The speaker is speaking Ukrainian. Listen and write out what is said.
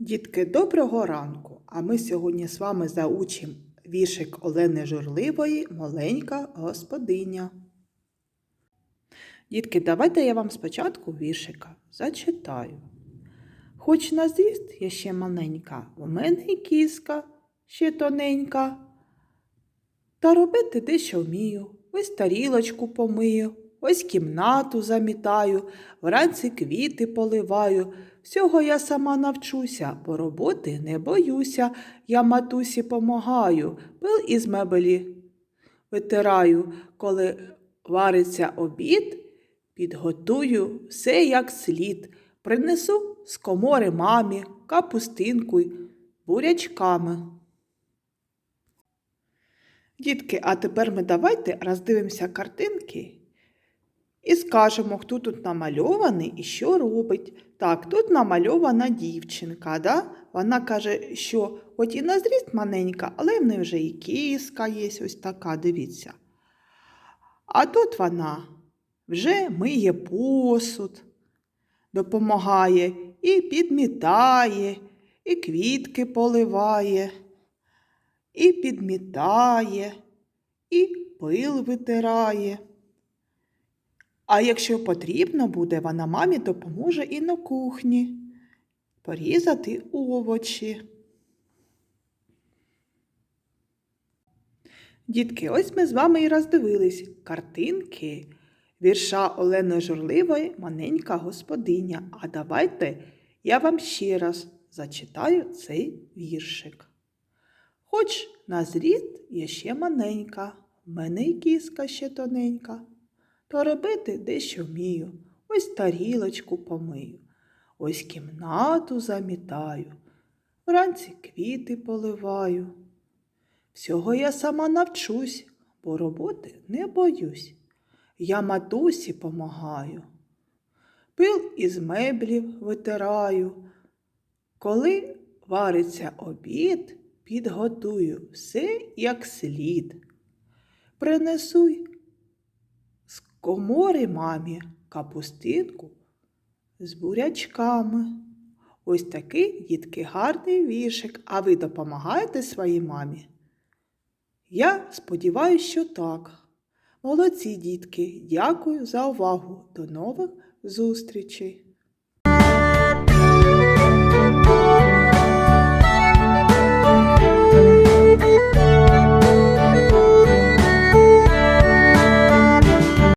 Дітки, доброго ранку! А ми сьогодні з вами заучимо віршик Олени Журливої Маленька господиня. Дітки, давайте я вам спочатку віршика зачитаю. Хоч на зріст я ще маленька, у мене й кіска ще тоненька. Та робити дещо вмію, ось тарілочку помию, ось кімнату замітаю, вранці квіти поливаю. Всього я сама навчуся, бо роботи не боюся. Я матусі помагаю, пил із мебелі витираю, коли вариться обід, підготую все як слід. Принесу з комори мамі, капустинку й бурячками. Дітки, а тепер ми давайте роздивимося картинки і скажемо, хто тут намальований і що робить. Так, тут намальована дівчинка. Да? Вона каже, що хоч і на зріст маленька, але в неї вже і кіска є ось така, дивіться. А тут вона вже миє посуд, допомагає і підмітає, і квітки поливає, і підмітає, і пил витирає. А якщо потрібно буде, вона мамі допоможе і на кухні порізати овочі. Дітки, ось ми з вами і роздивились картинки вірша Олени Журливої Маненька господиня. А давайте я вам ще раз зачитаю цей віршик. Хоч на зріст я ще маленька, в мене й кіска ще тоненька то робити дещо вмію. Ось тарілочку помию, ось кімнату замітаю, вранці квіти поливаю. Всього я сама навчусь, бо роботи не боюсь. Я матусі помагаю. Пил із меблів витираю. Коли вариться обід, підготую все як слід. Принесуй комори мамі капустинку з бурячками. Ось такий, дітки, гарний віршик. А ви допомагаєте своїй мамі? Я сподіваюся, що так. Молодці, дітки, дякую за увагу. До нових зустрічей!